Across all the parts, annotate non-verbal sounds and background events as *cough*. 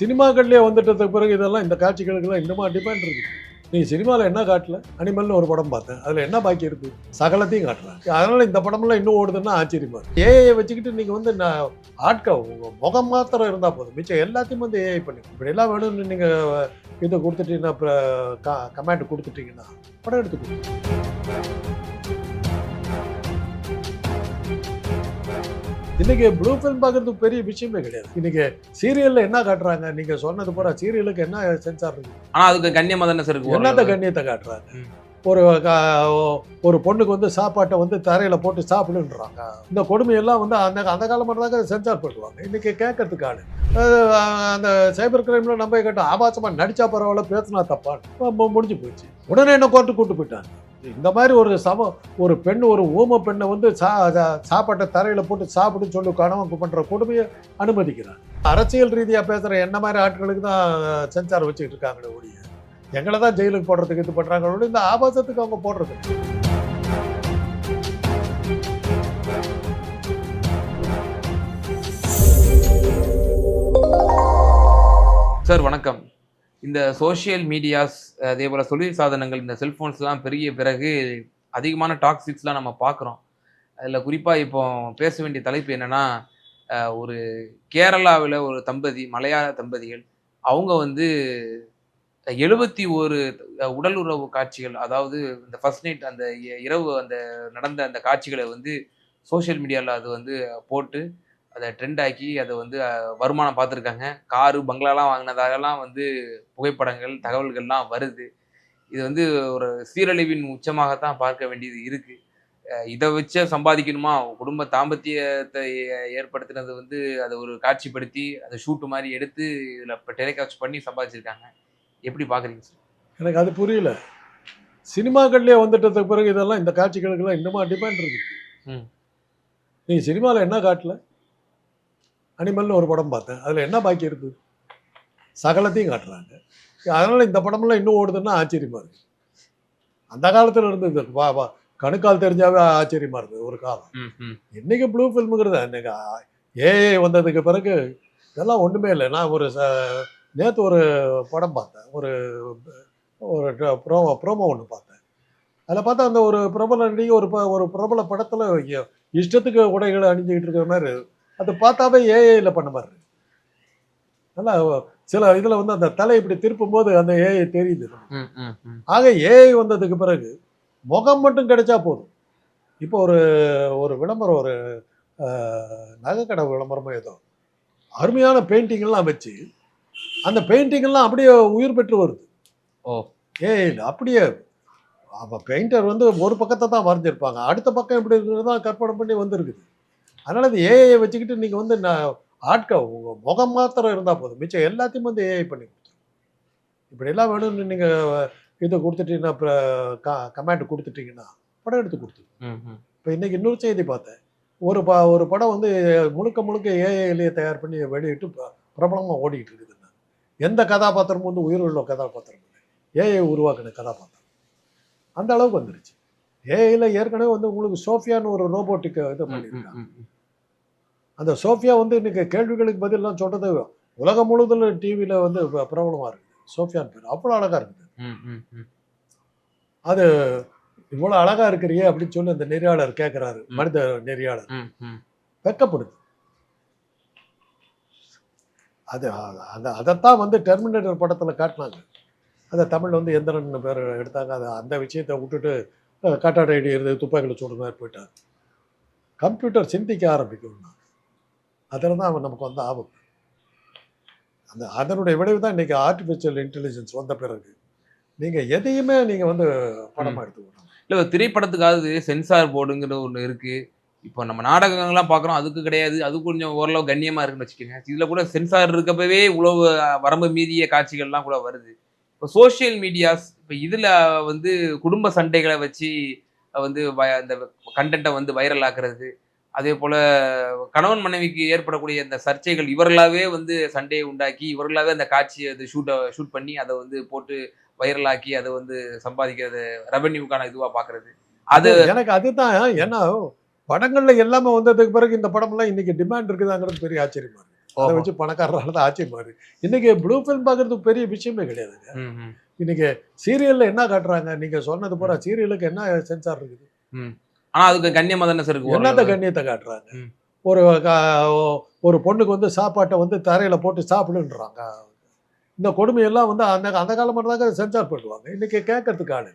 சினிமாக்கள்லேயே வந்துட்டதுக்கு பிறகு இதெல்லாம் இந்த காட்சிகளுக்கெல்லாம் இன்னுமா டிமாண்ட் இருக்குது நீ சினிமாவில் என்ன காட்டல? அனிமல்னு ஒரு படம் பார்த்தேன். அதில் என்ன பாக்கி இருக்கு? சகலத்தையும் காட்டுறாங்க அதனால இந்த படம்லாம் இன்னும் ஓடுதுன்னா ஆச்சரியமா இருக்கு. ஏஐ வச்சுக்கிட்டு நீங்கள் வந்து நான் ஆட்கள் முகம் மாத்திரம் இருந்தால் போதும். மிச்சம் எல்லாத்தையும் வந்து ஏஐ பண்ணி. இப்படிலாம் வேணும்னு நீங்கள் இதை கொடுத்துட்டீங்கன்னா அப்புறம் கமாண்ட் கொடுத்துட்டீங்கன்னா படம் எடுத்து கொடுங்க. இன்னைக்கு ப்ளூ ஃபில்ம் பார்க்கறது பெரிய விஷயமே கிடையாது இன்னைக்கு சீரியல்ல என்ன காட்டுறாங்க நீங்க சொன்னது போற சீரியலுக்கு என்ன சென்சார் இருக்கு ஆனா அதுக்கு கண்ணியமா தானே சார் என்னத்த. கண்ணியத்தை காட்டுறாங்க. ஒரு க- ஒரு பொண்ணுக்கு வந்து சாப்பாட்டை வந்து தரையில் போட்டு சாப்பிடுன்றாங்க. இந்த கொடுமையெல்லாம் வந்து அந்த அந்த காலம் மட்டும் தாங்க சென்சார் பண்ணுவாங்க இன்றைக்கி கேட்கறதுக்கு அந்த சைபர் கிரைமில் நம்ம கேட்டோம் ஆபாசமாக நடித்தா பரவாயில்ல பேசினா தப்பான்னு. முடிஞ்சு போச்சு உடனே என்ன கோர்ட்டு கூட்டு போயிட்டாங்க. இந்த மாதிரி ஒரு சம ஒரு பெண் ஒரு ஊம பெண்ணை வந்து சா சாப்பாட்டை தரையில் போட்டு சாப்பிடுன்னு சொல்லி கணவன் பண்ணுற கொடுமையை அனுமதிக்கிறாங்க அரசியல் ரீதியாக பேசுகிற என்ன மாதிரி ஆட்களுக்கு தான் சென்சார் வச்சுக்கிட்டு இருக்காங்களே ஒழிய. எங்களை தான் ஜெயிலுக்கு போடுறதுக்கு இது பண்ணுறாங்க இந்த ஆபாசத்துக்கு அவங்க போடுறது. சார் வணக்கம். இந்த சோஷியல் மீடியாஸ் அதே போல் தொழில் சாதனங்கள் இந்த செல்ஃபோன்ஸ்லாம் பெரிய பிறகு அதிகமான டாக்ஸிக்ஸ்லாம் நம்ம பார்க்குறோம். அதில் குறிப்பாக இப்போ பேச வேண்டிய தலைப்பு என்னென்னா ஒரு கேரளாவில் ஒரு தம்பதி மலையாள தம்பதிகள் அவங்க வந்து எழுபத்தி ஒரு உடல் உறவு காட்சிகள் அதாவது இந்த ஃபர்ஸ்ட் நைட் அந்த இ- இரவு அந்த நடந்த அந்த காட்சிகளை வந்து சோஷியல் மீடியாவில் அது வந்து போட்டு அதை ட்ரெண்ட் ஆக்கி அதை வந்து வருமானம் பார்த்துருக்காங்க. காரு பங்களாலாம் வாங்கினதாகலாம் வந்து புகைப்படங்கள் தகவல்கள்லாம் வருது. இது வந்து ஒரு சீரழிவின் உச்சமாகத்தான் பார்க்க வேண்டியது இருக்குது இதை வச்சே சம்பாதிக்கணுமா? குடும்ப தாம்பத்தியத்தை ஏற்படுத்தினது வந்து அதை ஒரு காட்சிப்படுத்தி அதை ஷூட்டு மாதிரி எடுத்து இதில் இப்போ டெலிகாஸ்ட் பண்ணி சம்பாதிச்சிருக்காங்க. எப்படி பார்க்குறீங்க சார்? எனக்கு அது புரியல. சினிமாக்கள்லயே வந்துட்டதுக்கு பிறகு இதெல்லாம் இந்த காட்சிகளுக்கெல்லாம் இன்னுமா டிமாண்ட் இருக்கு. ம். நீ சினிமாவில் என்ன காட்டல? அனிமல்னு ஒரு படம் பார்த்தேன். அதில் என்ன பாக்கி இருக்கு? சகலத்தையும் காட்டுறாங்க. அதனால இந்த படம்லாம் இன்னும் ஓடுதுன்னா ஆச்சரியமா இருக்கு. அந்த காலத்துல இருந்தது வா வா கணுக்கால் தெரிஞ்சாவே ஆச்சரியமா இருந்தது ஒரு காலம். இன்னைக்கு ப்ளூ ஃபில்முங்கிறது இன்னைக்கு ஏஏ வந்ததுக்கு பிறகு இதெல்லாம் ஒன்றுமே இல்லை. நான் ஒரு நேற்று ஒரு படம் பார்த்தேன். ஒரு ஒரு ப்ரோமோ ப்ரோமோ ஒன்று பார்த்தேன். அதில் பார்த்தா அந்த ஒரு பிரபல நடிகை ஒரு ப- ஒரு பிரபல படத்தில் இஷ்டத்துக்கு உடைகளை அணிஞ்சுக்கிட்டு இருக்கிற மாதிரி அது பார்த்தாவே ஏஏயில் பண்ண மாதிரி. நல்லா சில இதில் வந்து அந்த தலை இப்படி திருப்பும் போது அந்த ஏஐ தெரியுது ஆக ஏஐ வந்ததுக்கு பிறகு முகம் மட்டும் கிடைச்சா போதும். இப்போ ஒரு ஒரு விளம்பரம் ஒரு நகைக்கடை விளம்பரமோ ஏதோ அருமையான பெயிண்டிங்லாம் வச்சு அந்த பெயிண்டிங்லாம் அப்படியே உயிர் பெற்று வருது. ஓ. ஏஐல அப்படியே அப்போ பெயிண்டர் வந்து ஒரு பக்கத்தை தான் வரைஞ்சிருப்பாங்க. அடுத்த பக்கம் எப்படி இருக்கிறது தான் கற்பனை பண்ணி வந்திருக்குது. அதனால் அது ஏஐ வச்சுக்கிட்டு நீங்கள் வந்து நான் ஆட்க உங்கள் முகம் மாத்திரம் இருந்தால் போதும். மிச்சம் எல்லாத்தையும் வந்து ஏஐ பண்ணி கொடுத்துரும். இப்படியெல்லாம் வேணும்னு நீங்கள் இதை கொடுத்துட்டீங்கன்னா அப்புறம் க கமாண்ட் கொடுத்துட்டீங்கன்னா படம் எடுத்து கொடுத்துரும். ம் இப்போ இன்னைக்கு இன்னொரு செய்தி பார்த்தேன். ஒரு ப ஒரு படம் வந்து முழுக்க முழுக்க ஏஐலேயே தயார் பண்ணி வெளியிட்டு ப- பிரபலமா ஓடிட்டு இருக்குதுங்க எந்த கதாபாத்திரமும் வந்து உயிருள்ள கதாபாத்திரம் இல்லை. ஏஐ உருவாக்கின கதாபாத்திரம். அந்த அளவுக்கு வந்துருச்சு. ஏஐல ஏற்கனவே வந்து உங்களுக்கு சோஃபியான்னு ஒரு ரோபோட்டிக் இது பண்ணியிருக்காங்க. அந்த சோஃபியா வந்து இன்னைக்கு கேள்விகளுக்கு பதிலாம் சொல்றது உலகம் முழுவதும் டிவியில வந்து ப- பிரபலமா இருக்குது. சோஃபியான்னு பேர். அவ்வளோ அழகா இருக்குது. அது இவ்வளோ அழகா இருக்கிறியே அப்படின்னு சொல்லி அந்த நெறியாளர் கேட்குறாரு. மனித நெறியாளர். வெக்கப்படுது அது அ- அந்த அதைத்தான் வந்து டெர்மினேட்டர் படத்தில் காட்டினாங்க. அதை தமிழ் வந்து எந்திரன் பேர் எடுத்தாங்க. அதை அந்த விஷயத்தை விட்டுட்டு கட்டாட இடிக்கிறது துப்பாக்கியில் சுடுற மாதிரி போயிட்டார் கம்ப்யூட்டர் சிந்திக்க ஆரம்பிக்கணும்னா அதில் தான் அவன் நமக்கு வந்து ஆபத்து. அந்த அதனுடைய விளைவு தான் இன்றைக்கி ஆர்டிஃபிஷியல் இன்டெலிஜென்ஸ் வந்த பிறகு. நீங்கள் எதையுமே நீங்கள் வந்து படமாக எடுத்துக்கணும். இல்ல திரைப்படத்துக்காவது சென்சார் போர்டுங்கிற ஒன்று இருக்கு. இப்போ நம்ம நாடகங்கள்லாம் பார்க்குறோம் அதுக்கு கிடையாது. அது கொஞ்சம் ஓரளவு கண்ணியமாக இருக்குன்னு வச்சுக்கோங்க. இதில் கூட சென்சார் இருக்கப்பவே உழவு வரம்பு மீறிய காட்சிகள்லாம் கூட வருது. இப்போ சோஷியல் மீடியாஸ் இப்போ இதில் வந்து குடும்ப சண்டைகளை வச்சு வந்து வ- அந்த கண்டென்ட்டை வந்து வைரல் ஆக்குறது. அதே போல் கணவன் மனைவிக்கு ஏற்படக்கூடிய இந்த சர்ச்சைகள் இவர்களாவே வந்து சண்டையை உண்டாக்கி இவர்களாவே அந்த காட்சியை அது ஷூட்டை ஷூட் பண்ணி அதை வந்து போட்டு வைரலாக்கி அதை வந்து சம்பாதிக்கிறது ரெவென்யூக்கான இதுவாக பார்க்குறது. அது எனக்கு அதுதான் ஏன்னா படங்கள்ல எல்லாமே வந்ததுக்கு பிறகு இந்த படம்லாம் இன்னைக்கு டிமாண்ட் இருக்குதாங்கிறது பெரிய ஆச்சரியமா இருக்கு அதை. வச்சு பணக்காரரால தான் ஆட்சி மாறு. இன்னைக்கு ப்ளூ ஃபில்ம் பார்க்கறது பெரிய விஷயமே கிடையாதுங்க இன்னைக்கு சீரியல்ல என்ன காட்டுறாங்க? நீங்க சொன்னது பூரா சீரியலுக்கு என்ன சென்சார் இருக்குது. ஆனா அதுக்கு கண்ணியமா தானே சார் இருக்கு? என்னத்த. கண்ணியத்தை காட்டுறாங்க. ஒரு ஒரு பொண்ணுக்கு வந்து சாப்பாட்டை வந்து தரையில போட்டு சாப்பிடுன்றாங்க. இந்த கொடுமையெல்லாம் வந்து அந்த அந்த காலம் தாங்க சென்சார் பண்ணுவாங்க. இன்னைக்கு கேட்கறதுக்கு ஆளு.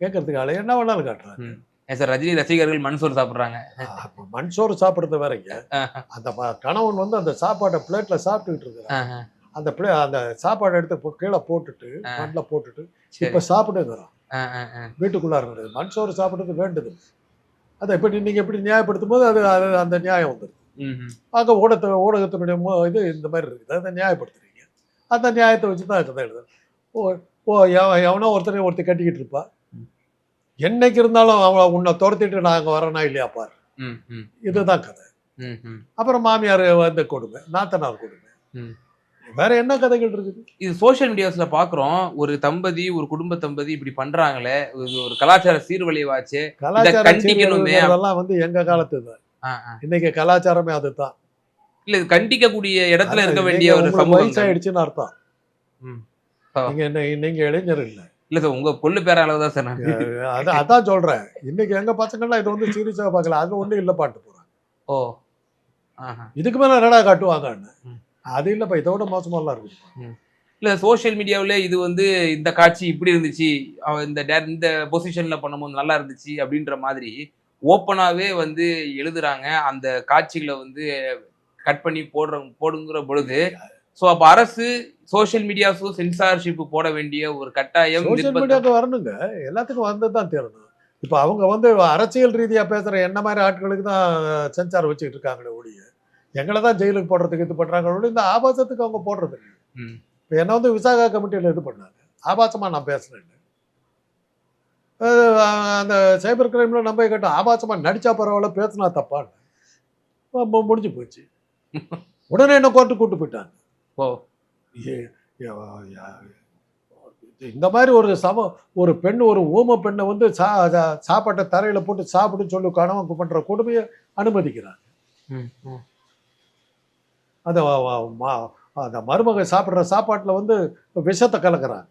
கேட்கறதுக்கு ஆளு என்ன வேணாலும் காட்டுறாங்க. சார் ரஜினி ரசிகர்கள் மண்சோறு சாப்பிடுறாங்க. சோறு சாப்பிடுறது வேறங்க. அந்த கணவன் வந்து அந்த சாப்பாட்டை பிளேட்ல சாப்பிட்டுக்கிட்டு இருக்கிறான் ஆஹா. அந்த பிளே அந்த சாப்பாடை எடுத்து கீழே போட்டுட்டு மண்ணில் போட்டுட்டு இப்ப ஆ. வீட்டுக்குள்ளார இருக்குது மண் சோறு சாப்பிடுறது வேண்டுது. அதை எப்படி நீங்க எப்படி நியாயப்படுத்தும் போது அது அது அந்த நியாயம் வந்துடுது. ஆக ஊடகத்தை ஊடகத்தினுடைய இது இந்த மாதிரி இருக்குது. அதை நியாயப்படுத்துறீங்க. அந்த நியாயத்தை வச்சு தான் கதை எழுது ஓ ஓ எவ- எவனோ ஒருத்தனை ஒருத்தர் கட்டிக்கிட்டு இருப்பா. என்னைக்கு இருந்தாலும் அவன் உன்னை துரத்திட்டு நான் அங்கே வரேனா இல்லையா பாரு. இதுதான் கதை. அப்புறம் மாமியார் வந்து கொடுமை நாத்தனார் கொடுமை. வேற என்ன கதைகள் இருக்குது? இது சோஷியல் மீடியாஸ்ல பாக்குறோம். ஒரு தம்பதி ஒரு குடும்ப தம்பதி இப்படி பண்றாங்களே. ஒரு கலாச்சார சீர்வழிவாச்சு. கலாச்சார கண்டிக்கணுமே. வந்து எங்க காலத்து தான். இன்னைக்கு கலாச்சாரமே அதுதான். இல்ல இது கண்டிக்கக்கூடிய இடத்துல இருக்க வேண்டிய ஒரு சமூகம் வயசாயிடுச்சுன்னு அர்த்தம். நீங்க நீங்க இளைஞர் இல்ல. இல்ல சார் உங்க கொள்ளு பேர அளவு தான் சார் நான். அதான் அதான் சொல்றேன். இன்னைக்கு எங்க பசங்கள்லாம் இதை வந்து சீரியஸா பார்க்கல. அது ஒண்ணும் இல்ல பாட்டு போறாங்க. ஓ. இதுக்கு மேல என்னடா காட்டுவாங்கன்னு. அது இல்லப்பா இதோட மோசமாலாம் இருக்கு. இல்ல சோஷியல் மீடியாவுல இது வந்து இந்த காட்சி இப்படி இருந்துச்சு இந்த டே- இந்த பொசிஷன்ல பண்ணும்போது நல்லா இருந்துச்சு அப்படின்ற மாதிரி ஓப்பனாவே வந்து எழுதுறாங்க. அந்த காட்சிகளை வந்து கட் பண்ணி போடுற போடுங்கிற பொழுது ஸோ அப்ப அரசு சோஷியல் மீடியாஸும் சென்சார்ஷிப் போட வேண்டிய ஒரு கட்டாயம் சோசியல் நிர்பந்தம். மீடியாவுக்கு வரணுங்க. எல்லாத்துக்கும் வந்து தான் தேரணும் இப்போ அவங்க வந்து அரசியல் ரீதியா பேசுற என்ன மாதிரி ஆட்களுக்கு தான் சென்சார் வச்சுக்கிட்டு இருக்காங்களே ஒழிய எங்களை தான் ஜெயிலுக்கு போடுறதுக்கு இது பண்றாங்க ஒழிய இந்த ஆபாசத்துக்கு அவங்க போடுறது. இப்போ என்ன வந்து விசாகா கமிட்டியில் இது பண்ணாங்க. ஆபாசமா நான் பேசுறேன் அஹ் அந்த சைபர் கிரைம்ல நம்ம கேட்டோம் ஆபாசமா நடிச்சா பரவாயில்ல பேசினா தப்பான்னு முடிஞ்சு போச்சு. உடனே என்ன கோர்ட்டு கூட்டு போயிட்டாங்க. ஓ. இந்த மாதிரி ஒரு சம ஒரு பெண் ஒரு ஊம பெண்ணை வந்து சா சாப்பாட்டை தரையில போட்டு சாப்பிடுன்னு சொல்லி கணவன் பண்ற கொடுமையை அனுமதிக்கிறாங்க. அந்த வ- வ- மா- அந்த மருமக சாப்பிட்ற சாப்பாட்டில் வந்து விஷத்தை கலக்குறாங்க.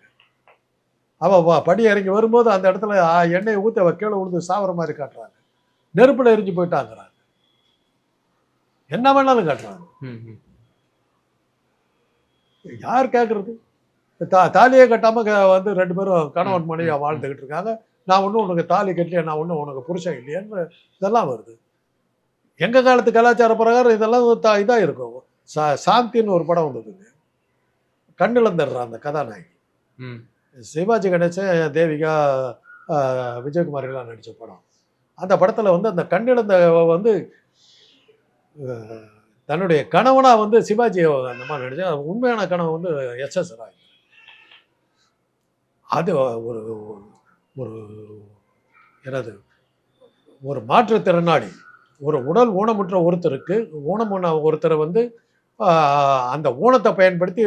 அவ வ- படி இறங்கி வரும்போது அந்த இடத்துல எண்ணெயை ஊற்றி அவ கீழே விழுந்து சாவர மாதிரி காட்டுறாங்க. நெருப்புல எரிஞ்சு போயிட்டாங்கிறாங்க. என்ன வேணாலும் காட்டுறாங்க. ம், ம். யார் கேட்கறது தா தாலியே கட்டாம க- வந்து ரெண்டு பேரும் கணவன் மனைவியா வாழ்ந்துகிட்டு இருக்காங்க. நான் ஒன்றும் உனக்கு தாலி கட்டலையா நான் ஒன்றும் உனக்கு புருஷன் இல்லையான்னு இதெல்லாம் வருது. எங்க காலத்து கலாச்சார பிரகாரம் இதெல்லாம் தா இதாக இருக்கும். சா சாந்தின்னு ஒரு படம் வந்ததுங்க கண்ணில் தர்ற அந்த கதாநாயகி. சிவாஜி கணேசன் தேவிகா ஆஹ், விஜயகுமார் எல்லாம் நடித்த படம். அந்த படத்தில் வந்து அந்த கண்ணிழந்த வந்து தன்னுடைய கணவனா வந்து சிவாஜி அந்த மாதிரி நடிச்சா உண்மையான கணவன் வந்து எஸ் எஸ் ராய் அது ஒரு ஒரு என்னது ஒரு மாற்றுத்திறனாளி ஒரு உடல் ஊனமுற்ற ஒருத்தருக்கு ஊனமுன ஒருத்தரை வந்து அந்த ஊனத்தை பயன்படுத்தி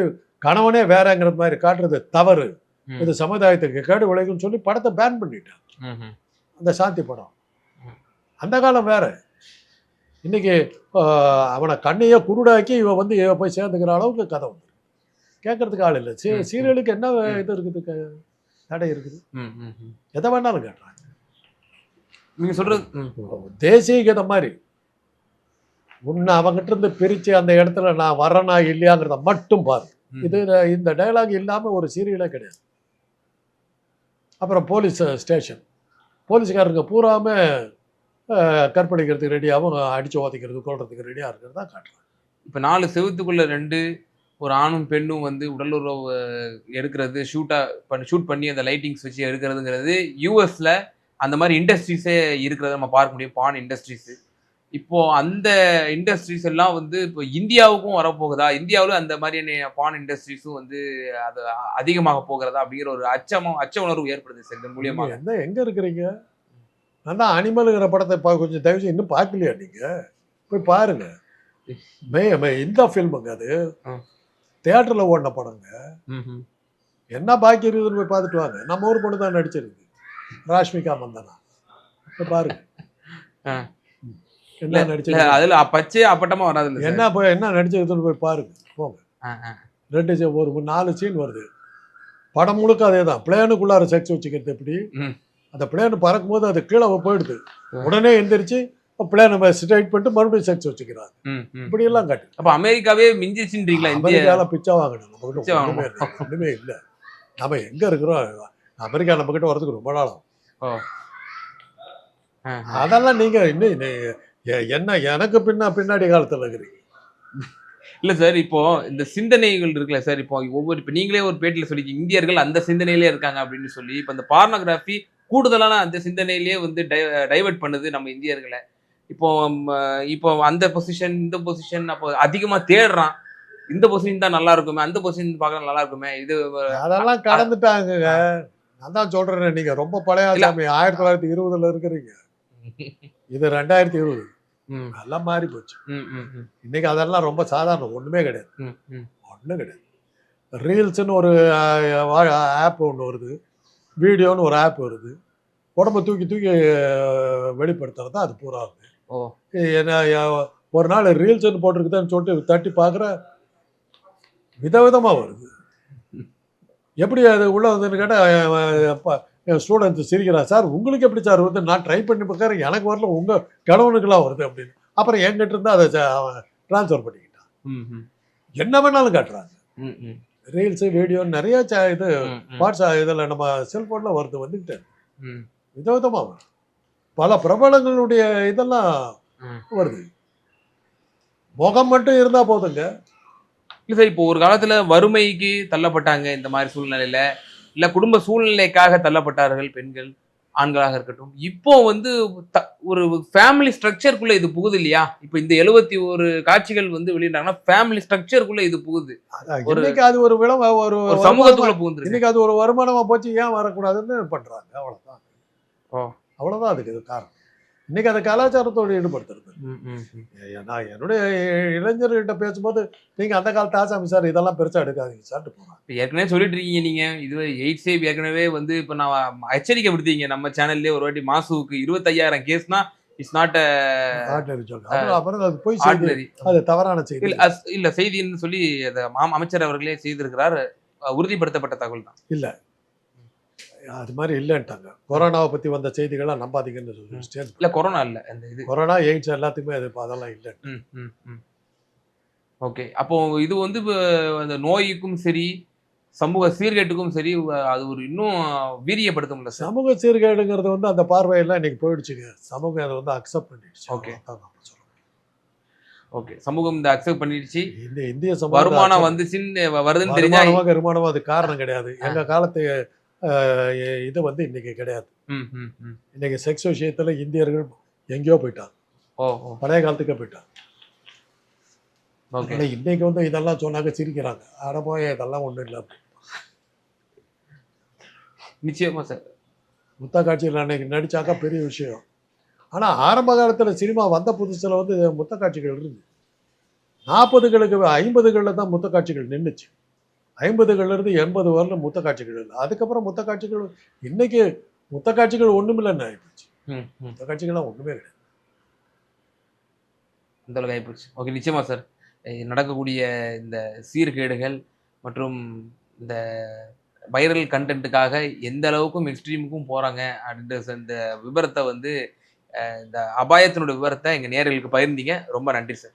கணவனே வேறங்கிற மாதிரி காட்டுறது தவறு. இது சமுதாயத்துக்கு கேடு விளைக்கும்னு சொல்லி படத்தை பேன் பண்ணிட்டான். அந்த சாந்தி படம். அந்த காலம் வேற இன்னைக்கு ஆஹ், அவனை கண்ணையே குருடாக்கி இவன் வந்து இவ போய் சேர்ந்துக்கிற அளவுக்கு கதை வந்து கேட்கறதுக்கு ஆள் இல்லை சீ. சீரியலுக்கு என்ன. இது இருக்குது தடை இருக்குது. எதை வேணாலும் கேட்டுறாங்க நீங்க சொல்றது ம். தேசிய கீதம் மாதிரி உன்னை அவங்ககிட்ட இருந்து பிரிச்சு அந்த இடத்துல நான் வரனா இல்லையாங்கிறத மட்டும் பாரு. இது இந்த டயலாக் இல்லாம ஒரு சீரியலே கிடையாது அப்புறம் போலீஸ் ஸ்டேஷன் போலீஸ்காரங்க பூராம அஹ், கற்பழிக்கிறதுக்கு ரெடியாகவும் அடிச்சு ஓதிக்கிறது கொள்றதுக்கு ரெடியாக இருக்கிறது தான் காட்டுறாங்க. இப்ப நாலு செவுத்துக்குள்ள ரெண்டு ஒரு ஆணும் பெண்ணும் வந்து உடலுறவு எடுக்கிறது ஷூட்டா பண்ணி ஷூட் பண்ணி அந்த லைட்டிங்ஸ் வச்சு எடுக்கிறதுங்கிறது யூஎஸ்ல அந்த மாதிரி இண்டஸ்ட்ரீஸே இருக்கிறத நம்ம பார்க்க முடியும் பான் இண்டஸ்ட்ரீஸ் இப்போ அந்த இண்டஸ்ட்ரீஸ் எல்லாம் வந்து இப்போ இந்தியாவுக்கும் வரப்போகுதா? இந்தியாவில் அந்த மாதிரியான பான் இண்டஸ்ட்ரீஸும் வந்து அது அதிகமாக போகிறதா? அப்படிங்கிற ஒரு அச்சமும் அச்ச உணர்வு ஏற்படுது சார் இதன் மூலியமாக எங்க இருக்கிறீங்க? நான் தான் அனிமலுங்கிற படத்தை பா கொஞ்சம் தயவு செய்து இன்னும் பார்க்கலையா நீங்க? போய் பாருங்க. மே மே- இந்த ஃபில்முங்க அது. ஆ. தியேட்டர்ல ஓடின படங்க. என்ன பாக்கி இருக்குதுன்னு போய் பார்த்துட்டு வாங்க. நம்ம ஊர் பொண்ணு தான் நடிச்சிருக்கு. ராஷ்மிகா மந்தனா. போய் பாருங்க. என்ன இல்ல நடிச்சு அதுல பச்சையே அப்பட்டமா வராது என்ன போய் என்ன நடிச்சதுன்னு போய் பாருங்க. போங்க. ரெண்டு ஒரு நாலு சீன் வருது. படம் முழுக்க அதே தான் பிளேனுக்குள்ளார செக்ஸ் வச்சுக்கிறது எப்படி. அந்த பிளேன் பறக்கும்போது அது கீழே போயிடுது. உடனே எந்திரிச்சு பிளேனை ஸ்ட்ரைட் பண்ணிட்டு மறுபடியும் செக்ஸ் வச்சுக்கிறாங்க. இப்படி எல்லாம் காட்டு. அப்ப அமெரிக்காவே மிஞ்சிச்சுன்றீங்களா இந்திய? அமெரிக்கால பிச்சா வாங்கணும். நம்ம கிட்ட பிச்சை ஒண்ணுமே இல்லை. நம்ம எங்க இருக்கிறோம்? அமெரிக்கா நம்ம கிட்ட வரதுக்கு ரொம்ப நாளாகும். அதெல்லாம் நீங்க இன்னும் என்ன எனக்கு பின்ன பின்னாடி காலத்துல இருக்கிறீங்க. இல்ல சார் இப்போ இந்த சிந்தனைகள் இருக்குல்ல சார் இப்போ ஒவ்வொரு இப்போ நீங்களே ஒரு பேட்டியில் சொல்லிருக்கீங்க இந்தியர்கள் அந்த சிந்தனையிலே இருக்காங்க அப்படின்னு சொல்லி இப்போ இந்த பார்னோகிராஃபி கூடுதலான அந்த சிந்தனையிலேயே வந்து டைவர்ட் பண்ணுது நம்ம இந்தியர்களை. இப்போ இப்போ அந்த பொசிஷன் இந்த பொசிஷன் அப்போ அதிகமா தேடுறான். இந்த பொசிஷன் தான் நல்லா இருக்குமே அந்த பொசிஷன் பார்க்க நல்லா இருக்குமே. இது அதெல்லாம் கடந்துட்டாங்க நான் தான் சொல்றேன் நீங்க ரொம்ப பழைய ஆயிரத்தி தொள்ளாயிரத்தி இருபதுல இருக்கிறீங்க. *laughs* இது ரெண்டாயிரத்தி இருபது. ம், எல்லாம் மாறி போச்சு. ம், ம், ம், இன்னைக்கு அதெல்லாம் ரொம்ப சாதாரணம் ஒண்ணுமே கிடையாது. ம், ம். ஒன்றும் கிடையாது. ரீல்ஸ்னு ஒரு ஆப் ஒன்று வருது. வீடியோன்னு ஒரு ஆப் வருது. உடம்ப தூக்கி தூக்கி வெளிப்படுத்துறது தான் அது பூரா இருக்கு. ஓ. என்ன ஒரு நாள் ரீல்ஸ்னு போட்டிருக்குதான்னு சொல்லிட்டு தட்டி பார்க்குற விதவிதமா வருது. எப்படி அது உள்ள வந்துன்னு கேட்டால் ஸ்டூடெண்ட்ஸ் சிரிக்கிறான் சார் உங்களுக்கு எப்படி சார் வருது? நான் ட்ரை பண்ணி பார்க்குறேன் எனக்கு வரல. உங்கள் கணவனுக்கெல்லாம் வருது அப்படின்னு. அப்புறம் என்கிட்ட இருந்து அதை ட்ரான்ஸ்ஃபர் பண்ணிக்கிட்டான். என்ன வேணாலும் காட்டுறாங்க. ம், ம், ரீல்ஸு வீடியோ நிறைய இது ம், ம், வாட்ஸ் இதில் நம்ம செல்ஃபோனில் வருது வந்துக்கிட்டு. விதவிதமாக பல பிரபலங்களுடைய இதெல்லாம். வருது. முகம் மட்டும் இருந்தால் போதுங்க. இல்ல சார் இப்போ ஒரு காலத்துல வறுமைக்கு தள்ளப்பட்டாங்க இந்த மாதிரி சூழ்நிலையில. இல்ல குடும்ப சூழ்நிலைக்காக தள்ளப்பட்டார்கள் பெண்கள். ஆண்களாக இருக்கட்டும். இப்போ வந்து ஒரு ஃபேமிலி ஸ்ட்ரக்சருக்குள்ள இது புகுது இல்லையா? இப்போ இந்த எழுபத்தி ஒரு காட்சிகள் வந்து வெளியிட்டாங்கன்னா ஃபேமிலி ஸ்ட்ரக்சருக்குள்ள இது புகுது. இன்னைக்கு அது ஒரு விளம் ஒரு சமூகத்துக்குள்ள புகுந்துருக்கு இன்னைக்கு அது ஒரு வருமானமா போச்சு ஏன் வரக்கூடாதுன்னு பண்றாங்க. அவ்வளவுதான். அவ்வளவுதான் அதுக்கு இது காரணம். இன்னைக்கு அதை கலாச்சாரத்தோடு ஈடுபடுத்துறது. நான் என்னுடைய இளைஞர்கிட்ட பேசும்போது நீங்க அந்த காலத்து ஆசாமி சார் இதெல்லாம் பெருசா எடுக்காதீங்க இப்ப ஏற்கனவே சொல்லிட்டு இருக்கீங்க நீங்க. இது எயிட் சேவ் ஏற்கனவே வந்து இப்ப நான் எச்சரிக்கை விடுத்தீங்க. நம்ம சேனல்லே ஒரு வாட்டி மாசுவுக்கு இருபத்தையாயிரம் கேஸ்னா இட்ஸ் நாட் அப்புறம் அது போய் அது தவறான செய்தி. இல்ல இல்ல செய்தின்னு சொல்லி அத அமைச்சர் அவர்களே செய்திருக்கிறார். உறுதிப்படுத்தப்பட்ட தகவல் தான் அது மாதிரி இல்லைன்ட்டாங்க. கொரோனாவை பத்தி வந்த செய்திகள்லாம் நம்பாதீங்கன்னு சொல்லி இல்ல கொரோனா இல்ல அந்த இது. கொரோனா எய்ட்ஸ் எல்லாத்துக்குமே அது அதெல்லாம் இல்லை. ஓகே. அப்போ இது வந்து அந்த நோய்க்கும் சரி சமூக சீர்கேட்டுக்கும் சரி அது ஒரு இன்னும் வீரியப்படுத்தும்ல சார்? சமூக சீர்கேடுங்கிறது வந்து அந்த பார்வையெல்லாம் இன்னைக்கு போயிடுச்சுங்க. சமூகம் அதை வந்து அக்செப்ட் பண்ணிடுச்சு. சொல்லணும். ஓகே. சமூகம் இந்த அக்செப்ட் பண்ணிடுச்சு. இந்த இந்திய வருமானம் வந்துச்சுன்னு வருதுன்னு தெரிஞ்சா வருமானமா அது காரணம் கிடையாது. எங்க காலத்து இது வந்து இன்னைக்கு கிடையாது. இன்னைக்கு செக்ஸ் விஷயத்துல இந்தியர்கள் எங்கேயோ போயிட்டாங்க. பழைய காலத்துக்கே போயிட்டாங்க. இன்னைக்கு வந்து இதெல்லாம் சொன்னாங்க சிரிக்கிறாங்க. அட போய் இதெல்லாம் ஒண்ணும் இல்லை நிச்சயமா சார் முத்த காட்சியில் அன்னைக்கு நடிச்சாக்கா பெரிய விஷயம். ஆனா ஆரம்ப காலத்துல சினிமா வந்த புதுசுல வந்து முத்த காட்சிகள் இருந்து நாற்பதுகளுக்கு ஐம்பதுகளில் தான் முத்த காட்சிகள் நின்றுச்சு ஐம்பதுகள்ல இருந்து எண்பது வரலும் முத்த காட்சிகள் இல்லை. அதுக்கப்புறம் முத்த காட்சிகள் இன்னைக்கு முத்த காட்சிகள் ஒண்ணுமில்லைன்னு ஆயிடுச்சு ம், ம். முத்த காட்சிகள்லாம் ஒண்ணுமே கிடையாது. இந்த அளவுக்கு ஆயிப்போச்சு. ஓகே நிச்சயமா சார். நடக்கக்கூடிய இந்த சீர்கேடுகள் மற்றும் இந்த வைரல் கண்டென்ட்டுக்காக எந்த அளவுக்கும் எக்ஸ்ட்ரீமுக்கும் போறாங்க அப்படின்ற இந்த விவரத்தை வந்து இந்த அபாயத்தினுடைய விவரத்தை எங்க நேயர்களுக்கு பகிர்ந்தீங்க. ரொம்ப நன்றி சார்.